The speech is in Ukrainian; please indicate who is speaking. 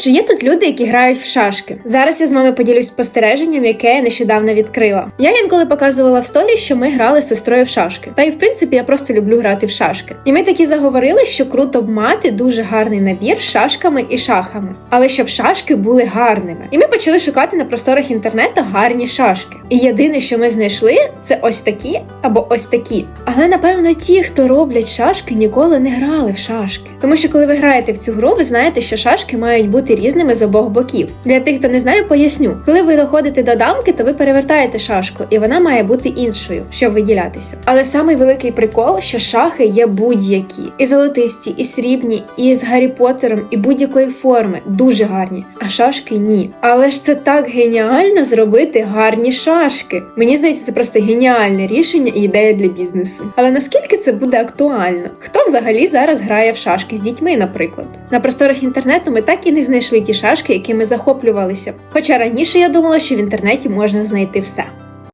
Speaker 1: Чи є тут люди, які грають в шашки? Зараз я з вами поділюсь спостереженням, яке я нещодавно відкрила. Я інколи показувала в сторі, що ми грали з сестрою в шашки. Та й в принципі я просто люблю грати в шашки. І ми такі заговорили, що круто б мати дуже гарний набір з шашками і шахами, але щоб шашки були гарними. І ми почали шукати на просторах інтернету гарні шашки. І єдине, що ми знайшли, це ось такі або ось такі. Але напевно ті, хто роблять шашки, ніколи не грали в шашки. Тому що коли ви граєте в цю гру, ви знаєте, що шашки мають бути різними з обох боків. Для тих, хто не знає, поясню. Коли ви доходите до дамки, то ви перевертаєте шашку, і вона має бути іншою, щоб виділятися. Але самий великий прикол, що шахи є будь-які: і золотисті, і срібні, і з Гаррі Поттером, і будь-якої форми, дуже гарні. А шашки ні. Але ж це так геніально зробити гарні шашки. Мені здається, це просто геніальне рішення і ідея для бізнесу. Але наскільки це буде актуально? Хто взагалі зараз грає в шашки з дітьми, наприклад? На просторах інтернету ми так і не знайшли ті шашки, якими захоплювалися. Хоча раніше я думала, що в інтернеті можна знайти все.